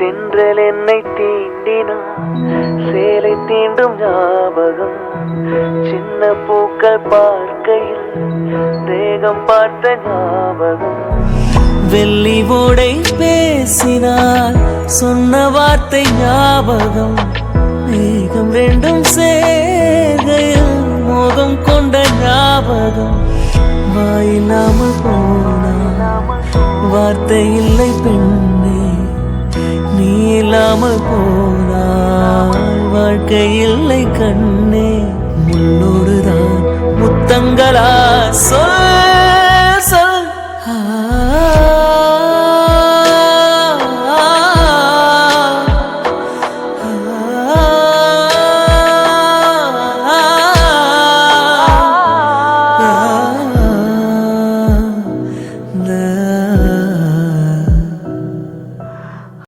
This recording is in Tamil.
தென்றல் என்னை தீண்டினான் சேலை தீண்டும் ஞாபகம் சின்ன பூக்கள் பார்க்கையில் தேகம் பார்த்த ஞாபகம். வெள்ளி ஓடை பேசினால் சொன்ன வார்த்தை ஞாபகம். மேகம் ரெண்டும் சேர்கையில் மோகம் கொண்ட ஞாபகம். வாயில்லாமல் போனா வார்த்தை இல்லை பெண்ணே நீ இல்லாமல் போனால் வாழ்க்கை இல்லை கண்ணே முள்ளோடுதான் முத்தங்களா சொல்